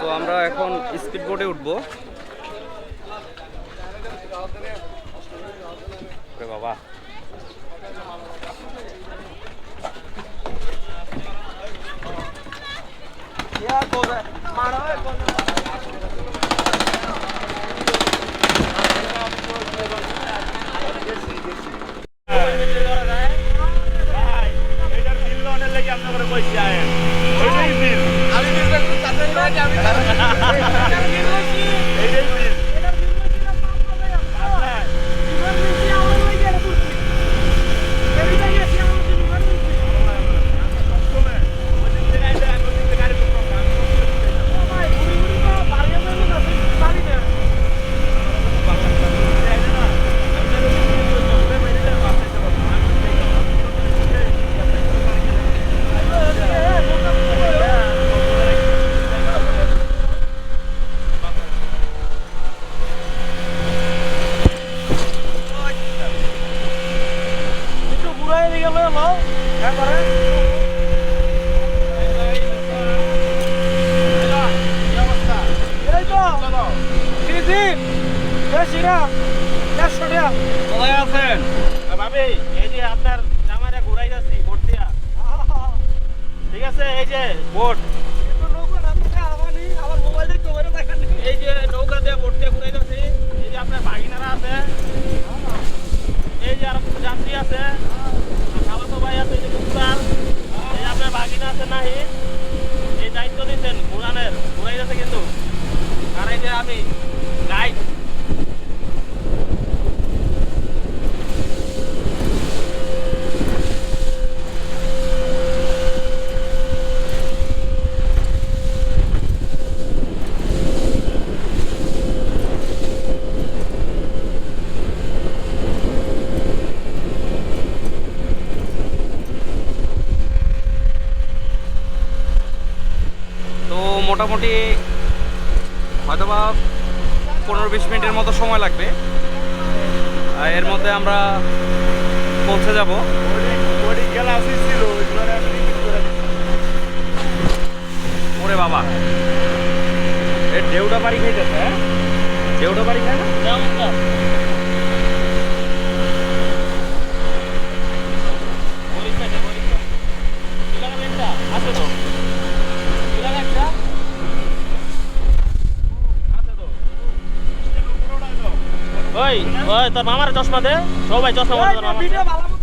তো আমরা এখন স্পিড বোটে উঠবো বাবা। aja কোথায় ভাবি এই যে আপনার ঘুরাই যাচ্ছি ভোট দিয়া ঠিক আছে এই যে ভোট এই যে নৌকা দিয়ে ভোট দিয়ে ঘুরাই যাচ্ছি এই যে আপনার বাগিনারা আছে, এই যে আর আছে এই আপনার বাগিনা আছে নাহি এই দায়িত্ব দিচ্ছেন ঘুরানের ঘুরাই যাচ্ছে কিন্তু আমি গাইড তো মোটামুটি হয়তোবা পনেরো বিশ মিনিটের মতো সময় লাগবে। এর মধ্যে আমরা পৌঁছে যাব। ওরে বাবা। এর ঢেউটা বাড়ি খাইতেছে হ্যাঁ? ঢেউটা বাড়ি খায় না আছে তো একটা আছে তো ওই ওই তোর মামার চশমা দে সবাই চশমা পরে